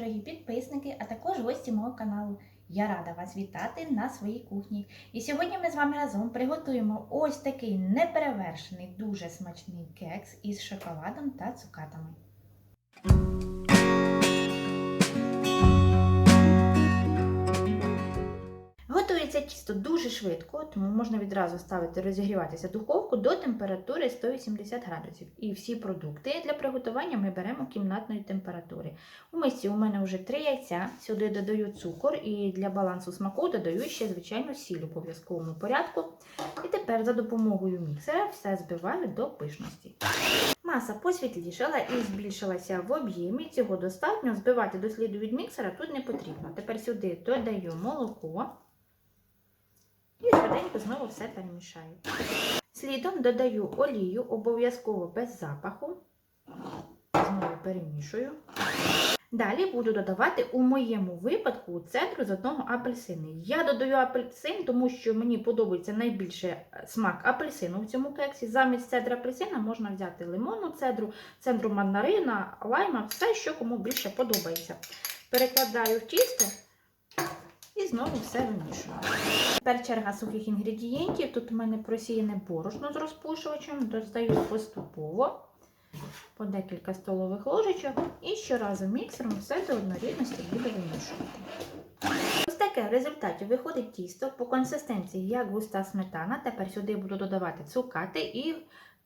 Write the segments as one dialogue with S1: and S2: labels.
S1: підписники, а також гості мого каналу. Я рада вас вітати на своїй кухні. І сьогодні ми з вами разом приготуємо ось такий неперевершений, дуже смачний кекс із шоколадом та цукатами. Тісто дуже швидко, тому можна відразу ставити розігріватися духовку до температури 180 градусів. І всі продукти для приготування ми беремо кімнатної температури. У мисці у мене вже 3 яйця, сюди додаю цукор і для балансу смаку додаю ще, звичайно, сіль у обов'язковому порядку. І тепер за допомогою міксера все збиваю до пишності. Маса посвітлішала і збільшилася в об'ємі. Цього достатньо. Збивати до сліду від міксера тут не потрібно. Тепер сюди додаю молоко. І швиденько знову все перемішаю. Слідом додаю олію, обов'язково без запаху. Знову перемішую. Далі буду додавати у моєму випадку цедру з одного апельсини. Я додаю апельсин, тому що мені подобається найбільше смак апельсину в цьому кексі. Замість цедри апельсина можна взяти лимонну цедру, цедру мандарина, лайма, все, що кому більше подобається. Перекладаю в тісто і знову все вимішую. Тепер черга сухих інгредієнтів. Тут у мене просіяне борошно з розпушувачем, додаю поступово по декілька столових ложечок і щоразу міксером все до однорідності буду вимішувати. Ось таке в результаті виходить тісто по консистенції, як густа сметана. Тепер сюди буду додавати цукати і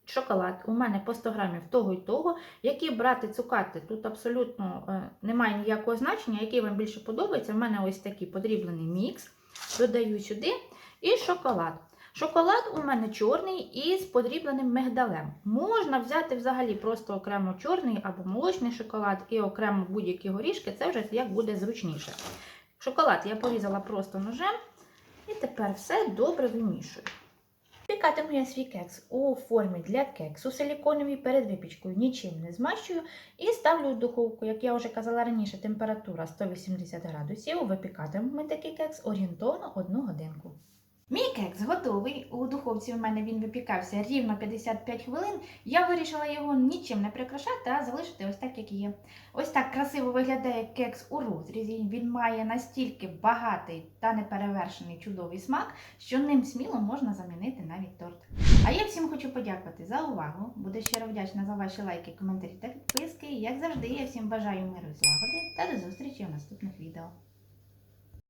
S1: шоколад. У мене по 100 грамів того і того. Які брати цукати, тут абсолютно е, немає ніякого значення, який вам більше подобається. У мене ось такий подріблений мікс. Додаю сюди і шоколад. Шоколад у мене чорний із подрібленим мигдалем. Можна взяти взагалі просто окремо чорний або молочний шоколад і окремо будь-які горішки, це вже як буде зручніше. Шоколад я порізала просто ножем і тепер все добре вимішую. Пікатиму я свій кекс у формі для кексу силіконовій перед випічкою нічим не змащую і ставлю в духовку, як я вже казала раніше, температура 180 градусів. Випікатиму такий кекс орієнтовно 1 годинку. Мій кекс готовий. У духовці у мене він випікався рівно 55 хвилин. Я вирішила його нічим не прикрашати, а залишити ось так, як є. Ось так красиво виглядає кекс у розрізі. Він має настільки багатий та неперевершений чудовий смак, що ним сміло можна замінити навіть торт. А я всім хочу подякувати за увагу. Буду щиро вдячна за ваші лайки, коментарі та підписки. Як завжди, я всім бажаю миру і злагоди та до зустрічі у наступних відео.